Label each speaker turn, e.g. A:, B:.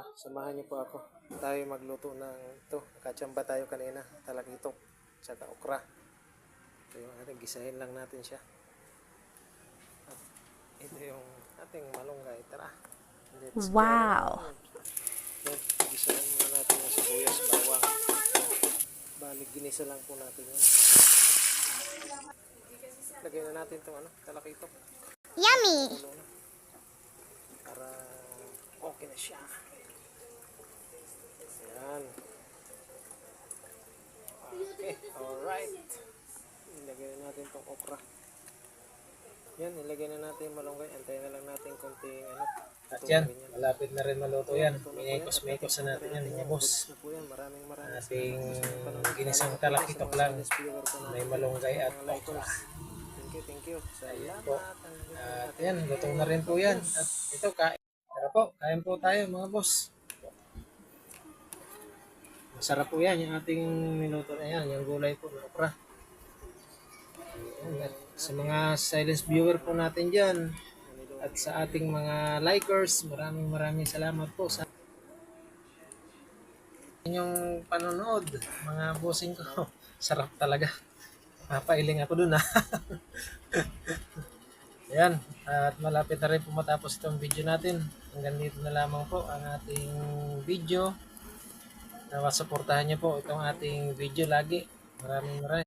A: Tara, samahan niyo po ako. Tayo magluto ng ito. Nakachamba tayo kanina. Talakitok. Tsaka okra. Ito yung ating gisahin lang natin siya. At ito yung ating malunggay. Tara. Let's.
B: Wow.
A: Yan, gisahin muna natin yung sibuyas, bawang. Balik, ginisa lang po natin yan. Lagyan na natin itong ano, talakitok.
B: Yummy!
A: Para okay na siya. Okra. Yan, ilagay na natin yung malunggay. Antayin na lang natin konting ano.
C: At yan, malapit na rin maluto yan. Minekos-mekos na natin yan, mga boss.
A: Na maraming maraming
C: Ating ginisang talakitok lang. May malunggay at okra.
A: Thank you, thank you. Salamat.
C: At yan, luto na rin po yan. At ito, kain. Tara po, kain po tayo mga boss. Masarap po yan, yung ating minuto na yan, yung gulay po, ng okra. Sa mga silence viewer po natin dyan, at sa ating mga likers, maraming maraming salamat po sa inyong panonood, mga bossing ko. Sarap talaga. Papailing ako dun ah. Ayan, at malapit na rin po matapos itong video natin. Hanggang dito na lamang po ang ating video. Nawa, supportahan niyo po itong ating video lagi. Maraming maraming.